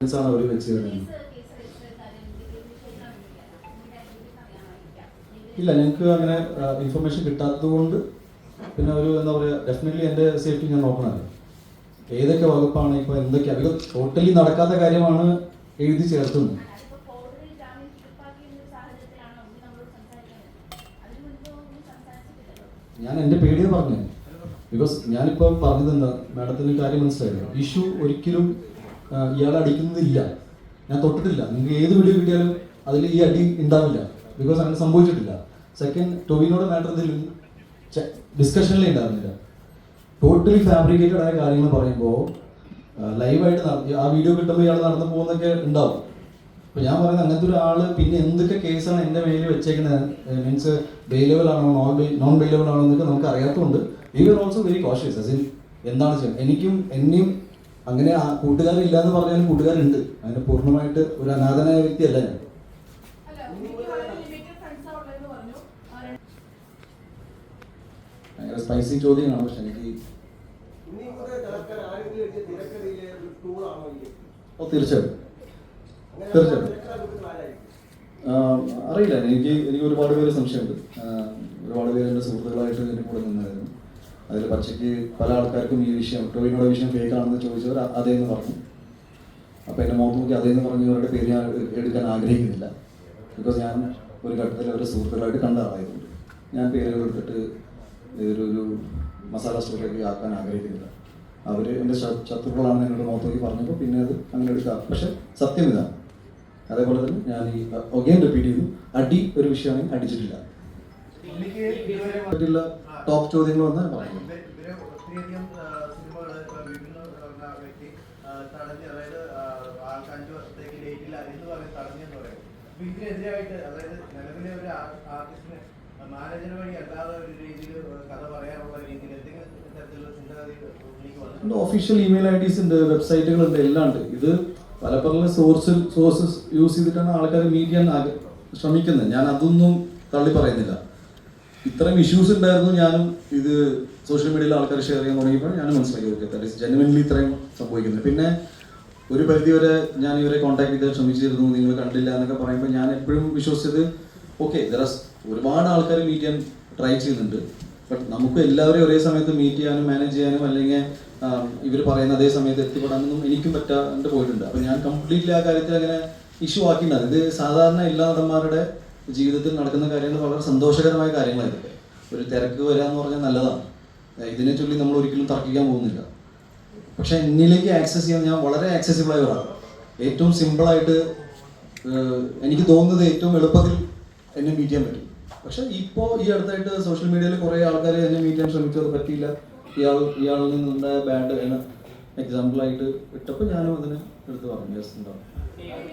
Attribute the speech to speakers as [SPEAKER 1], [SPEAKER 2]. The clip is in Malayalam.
[SPEAKER 1] ആണ് അവർ വെച്ച് തരുന്നത് ഇല്ല ഞങ്ങൾക്ക് അങ്ങനെ ഇൻഫർമേഷൻ കിട്ടാത്തത് കൊണ്ട് പിന്നെ ഒരു എന്താ പറയുക ഡെഫിനറ്റ്ലി എന്റെ സേഫ്റ്റി ഞാൻ നോക്കണമല്ലോ ഏതൊക്കെ വകുപ്പാണ് ഇപ്പോൾ എന്തൊക്കെയാണ് ഇത് ടോട്ടലി നടക്കാത്ത കാര്യമാണ് എഴുതി ചേർത്തുന്നത്. ഞാൻ എന്റെ പേടിയെ പറഞ്ഞു ബിക്കോസ് ഞാനിപ്പോൾ പറഞ്ഞത് എന്താ മാഡത്തിന് കാര്യം മനസ്സിലായില്ല ഇഷ്യൂ ഒരിക്കലും ആ, ഇയാളെ അടിക്കുന്നതില്ല. ഞാൻ തൊട്ടിട്ടില്ല. നിങ്ങൾക്ക് ഏത് വീഡിയോ കിട്ടിയാലും അതിൽ ഈ അടി ഉണ്ടാവില്ല. ബിക്കോസ് അങ്ങനെ സംഭവിച്ചിട്ടില്ല. സെക്കൻഡ് ടോവിനോട് മാറ്റർ ഇതിൽ ഡിസ്കഷനിലേ ഉണ്ടായിരുന്നില്ല ടോട്ടലി ഫാബ്രിക്കേറ്റഡ് ആയ കാര്യങ്ങൾ പറയുമ്പോൾ ലൈവായിട്ട് ആ വീഡിയോ കിട്ടുമ്പോൾ ഇയാൾ നടന്നു പോകുന്നൊക്കെ ഉണ്ടാവും. അപ്പോൾ ഞാൻ പറയുന്നത് അങ്ങനത്തെ ഒരാൾ പിന്നെ എന്തൊക്കെ കേസാണ് എന്റെ മേലിൽ വെച്ചേക്കുന്നത് മീൻസ് ബെയിലബിൾ ആണോ നോൺ നോൺ ബെയിലബിൾ ആണോ എന്നൊക്കെ നമുക്ക് അറിയാത്തതുകൊണ്ട് we are also very cautious as in എന്താണ് ചെയ്യുന്നത് എനിക്കും എന്നെയും അങ്ങനെ ആ കൂട്ടുകാരില്ല എന്ന് പറഞ്ഞാലും കൂട്ടുകാരുണ്ട്. അതിന് പൂർണമായിട്ട് ഒരു അനാഥനായ വ്യക്തിയല്ല ഞാൻ. ഭയങ്കര സ്പൈസി ചോദ്യമാണ് പക്ഷെ എനിക്ക്? ഓ തീർച്ചയായിട്ടും.
[SPEAKER 2] അങ്ങനെ
[SPEAKER 1] തീർച്ചയായിട്ടും. അറിയില്ല. എനിക്ക് എനിക്ക് ഒരുപാട് പേര് സംശയമുണ്ട്. ഒരുപാട് പേര് എന്റെ സുഹൃത്തുക്കളായിട്ട് എന്റെ കൂടെ നിന്നായിരുന്നു. അതിൽ പച്ചയ്ക്ക് പല ആൾക്കാർക്കും ഈ വിഷയം ടോയിനോടെ വിഷയം ഫേക്ക് ആണെന്ന് ചോദിച്ചവർ അതേ എന്ന് പറഞ്ഞു. അപ്പോൾ എന്റെ മുഖത്ത് നോക്കി അതേന്ന് പറഞ്ഞവരുടെ പേര് ഞാൻ എടുക്കാൻ ആഗ്രഹിക്കുന്നില്ല. ബിക്കോസ് ഞാൻ ഒരു ഘട്ടത്തിൽ അവരെ സുഹൃത്തുക്കളായിട്ട് കണ്ട ആളായതുകൊണ്ട് ഞാൻ പേരുകൾ എടുത്തിട്ട് ഇതൊരു ഒരു മസാല സ്റ്റോറിലേക്ക് ആക്കാൻ ആഗ്രഹിക്കുന്നില്ല. അവർ എന്റെ ശത്രുക്കളാണ് എന്നോട് മുഖത്ത് നോക്കി പറഞ്ഞപ്പോൾ പിന്നെ അത് അങ്ങനെ എടുക്കാം. പക്ഷെ സത്യം ഇതാണ്. അതേപോലെ തന്നെ ഞാൻ ഈ ഒഗെയിൻ റിപ്പീറ്റ് ചെയ്തു അടി ഒരു വിഷയമാണെങ്കിൽ അടിച്ചിട്ടില്ല. പറ്റില്ല ടോപ്പ് ചോദ്യങ്ങൾ വന്നാൽ
[SPEAKER 3] പറയും. അപ്പൊ ഇതിനെതിരായിട്ട് അതായത് നിലവിലെ ഒരു ആർട്ടിസ്റ്റിന് മാനേജർ വഴി അല്ലാതെ ഒരു രീതിയിൽ കഥ പറയാനുള്ള രീതിയിൽ എന്തെങ്കിലും തരത്തിലുള്ള ചിന്താഗതി പുള്ളിക്ക്
[SPEAKER 1] ഒഫീഷ്യൽ ഇമെയിൽ ഐ ഡീസ് ഉണ്ട് വെബ്സൈറ്റുകളുണ്ട് എല്ലാം ഉണ്ട്. ഇത് പല പല സോഴ്സിൽ സോഴ്സസ് യൂസ് ചെയ്തിട്ടാണ് ആൾക്കാർ മീറ്റ് ചെയ്യാൻ ശ്രമിക്കുന്നത്. ഞാൻ അതൊന്നും തള്ളി പറയുന്നില്ല. ഇത്രയും ഇഷ്യൂസ് ഉണ്ടായിരുന്നു. ഞാനും ഇത് സോഷ്യൽ മീഡിയയിൽ ആൾക്കാർ ഷെയർ ചെയ്യാൻ തുടങ്ങിയപ്പോൾ ഞാൻ മനസ്സിലാക്കി. ഓക്കെ ദാറ്റ് ഇസ് ജെനുവൻലി ഇത്രയും സംഭവിക്കുന്നത്. പിന്നെ ഒരു പരിധി വരെ ഞാൻ ഇവരെ കോൺടാക്ട് ചെയ്ത് ശ്രമിച്ചിരുന്നു. നിങ്ങൾ കണ്ടില്ല എന്നൊക്കെ പറയുമ്പോൾ ഞാൻ എപ്പോഴും വിശ്വസിച്ചത് ഓക്കെ ദറസ് ഒരുപാട് ആൾക്കാർ മീറ്റ് ചെയ്യാൻ ട്രൈ ചെയ്യുന്നുണ്ട്. ബട്ട് നമുക്ക് എല്ലാവരെയും ഒരേ സമയത്ത് മീറ്റ് ചെയ്യാനും മാനേജ് ചെയ്യാനും അല്ലെങ്കിൽ ഇവർ പറയുന്ന അതേ സമയത്ത് എത്തിപ്പെടാനൊന്നും എനിക്കും പറ്റാണ്ട് പോയിട്ടുണ്ട്. അപ്പം ഞാൻ കംപ്ലീറ്റ്ലി ആ കാര്യത്തിൽ അങ്ങനെ ഇഷ്യൂ ആക്കിയിട്ടുണ്ട് ഇത് സാധാരണ എല്ലാ നടന്മാരുടെ ജീവിതത്തിൽ നടക്കുന്ന കാര്യങ്ങൾ വളരെ സന്തോഷകരമായ കാര്യങ്ങളായിരിക്കും. ഒരു തിരക്ക് വരിക എന്ന് പറഞ്ഞാൽ നല്ലതാണ്. ഇതിനെ ചൊല്ലി നമ്മൾ ഒരിക്കലും തർക്കിക്കാൻ പോകുന്നില്ല. പക്ഷെ എന്നിലേക്ക് ആക്സസ് ചെയ്യാൻ ഞാൻ വളരെ ആക്സസിബിൾ ആയ ഒരാളാണ്. ഏറ്റവും സിമ്പിളായിട്ട് എനിക്ക് തോന്നുന്നത് ഏറ്റവും എളുപ്പത്തിൽ എന്നെ മീറ്റ് ചെയ്യാൻ പറ്റും. പക്ഷെ ഇപ്പോൾ ഈ അടുത്തായിട്ട് സോഷ്യൽ മീഡിയയിൽ കുറേ ആൾക്കാർ എന്നെ മീറ്റ് ചെയ്യാൻ ശ്രമിച്ചു അത് പറ്റിയില്ല. ഇയാൾ ഇയാളിൽ നിന്നുണ്ടായ ബാഡ് എന്ന എക്സാമ്പിളായിട്ട് ഇട്ടപ്പോൾ ഞാനും അതിനെ എടുത്ത് പറഞ്ഞു. ജസ്റ്റ് ഉണ്ടാവും